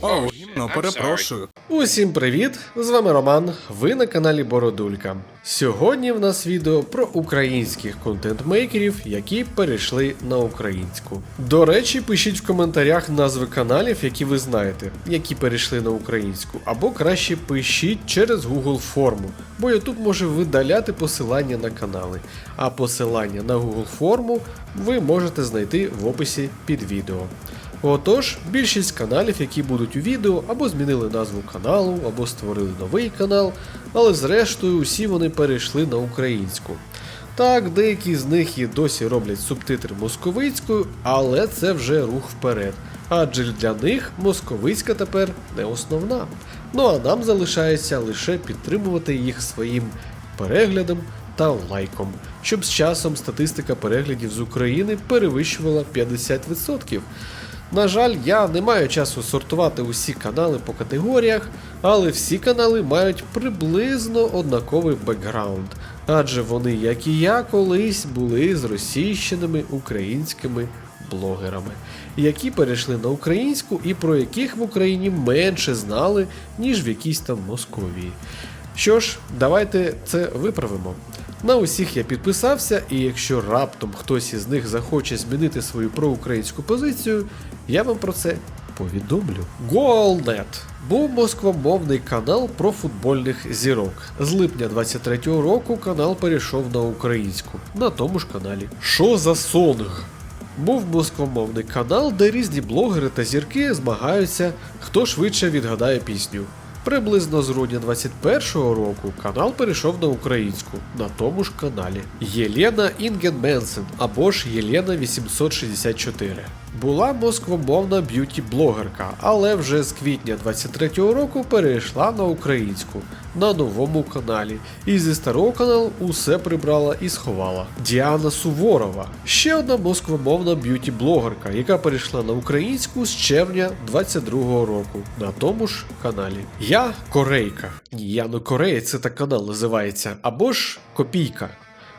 О, гімно, перепрошую. Усім привіт! З вами Роман. Ви на каналі Бородулька. Сьогодні в нас відео про українських контент-мейкерів, які перейшли на українську. До речі, пишіть в коментарях назви каналів, які ви знаєте, які перейшли на українську, або краще пишіть через Google форму, бо YouTube може видаляти посилання на канали. А посилання на Google форму ви можете знайти в описі під відео. Отож, більшість каналів, які будуть у відео, або змінили назву каналу, або створили новий канал, але зрештою усі вони перейшли на українську. Так, деякі з них і досі роблять субтитри московицькою, але це вже рух вперед. Адже для них московицька тепер не основна. Ну а нам залишається лише підтримувати їх своїм переглядом та лайком, щоб з часом статистика переглядів з України перевищувала 50%. На жаль, я не маю часу сортувати усі канали по категоріях, але всі канали мають приблизно однаковий бекграунд, адже вони, як і я, колись були зросійщеними українськими блогерами, які перейшли на українську і про яких в Україні менше знали, ніж в якійсь там Московії. Що ж, давайте це виправимо. На усіх я підписався, і якщо раптом хтось із них захоче змінити свою проукраїнську позицію, я вам про це повідомлю. Goalnet був москвомовний канал про футбольних зірок. З липня 23-го року канал перейшов на українську на тому ж каналі. Що за сонг? Був москвомовний канал, де різні блогери та зірки змагаються, хто швидше відгадає пісню. Приблизно з грудня 21-го року канал перейшов на українську на тому ж каналі. Єлена Інгенменсен або ж Єлена 864. Була москвомовна б'юті-блогерка, але вже з квітня 23-го року перейшла на українську на новому каналі. І зі старого каналу усе прибрала і сховала. Діана Суворова ще одна москвомовна б'юті-блогерка, яка перейшла на українську з червня 22-го року на тому ж каналі. Я Корейка. Ні, я не Кореєць, це так канал називається, або ж Копійка.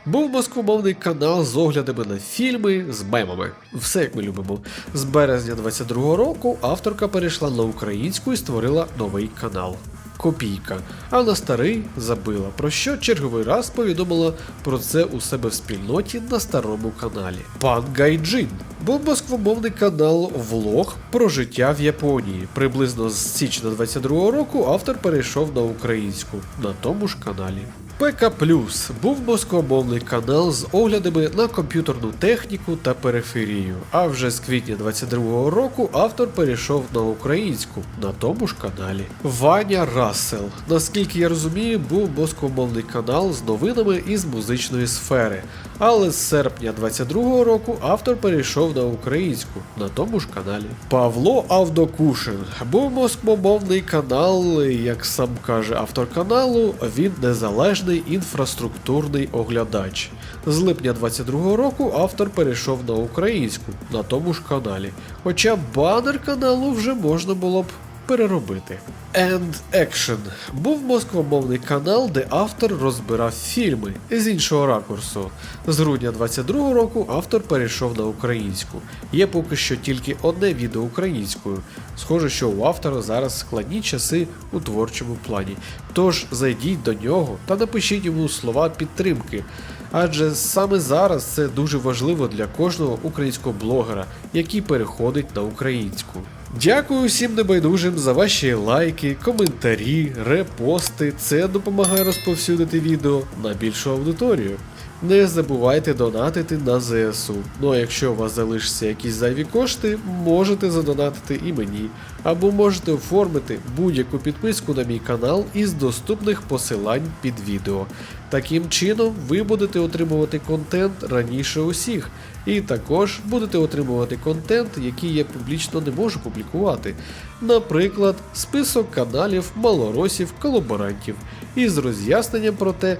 Був москвомовний канал з оглядами на фільми з мемами. Все як ми любимо. З березня 22-го року авторка перейшла на українську і створила новий канал. Копійка, а на старий забила, про що черговий раз повідомила про це у себе в спільноті на старому каналі. Пан Гайджин був москвомовний канал Влог про життя в Японії. Приблизно з січня 22-го року автор перейшов на українську на тому ж каналі. ПК Плюс був москомовний канал з оглядами на комп'ютерну техніку та периферію. А вже з квітня 22-го року автор перейшов на українську на тому ж каналі. Ваня Рассел, наскільки я розумію, був москомовний канал з новинами із музичної сфери. Але з серпня 22-го року автор перейшов на українську на тому ж каналі. Павло Авдокушин був москвомовний канал, як сам каже автор каналу, він незалежний інфраструктурний оглядач. З липня 22-го року автор перейшов на українську на тому ж каналі. Хоча банер каналу вже можна було б переробити. And Action був москвомовний канал, де автор розбирав фільми з іншого ракурсу. З грудня 22-го року автор перейшов на українську. Є поки що тільки одне відео українською. Схоже, що у автора зараз складні часи у творчому плані. Тож зайдіть до нього та напишіть йому слова підтримки. Адже саме зараз це дуже важливо для кожного українського блогера, який переходить на українську. Дякую всім небайдужим за ваші лайки, коментарі, репости. Це допомагає розповсюдити відео на більшу аудиторію. Не забувайте донатити на ЗСУ. Ну а якщо у вас залишаться якісь зайві кошти, можете задонатити і мені, або можете оформити будь-яку підписку на мій канал із доступних посилань під відео. Таким чином, ви будете отримувати контент раніше усіх, і також будете отримувати контент, який я публічно не можу публікувати. Наприклад, список каналів малоросів колаборантів із роз'ясненням про те,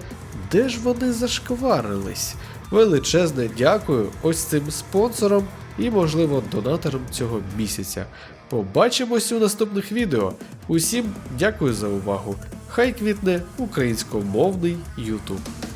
де ж вони зашкварились. Величезне дякую ось цим спонсорам і, можливо, донаторам цього місяця. Побачимось у наступних відео. Усім дякую за увагу. Хай квітне українськомовний YouTube.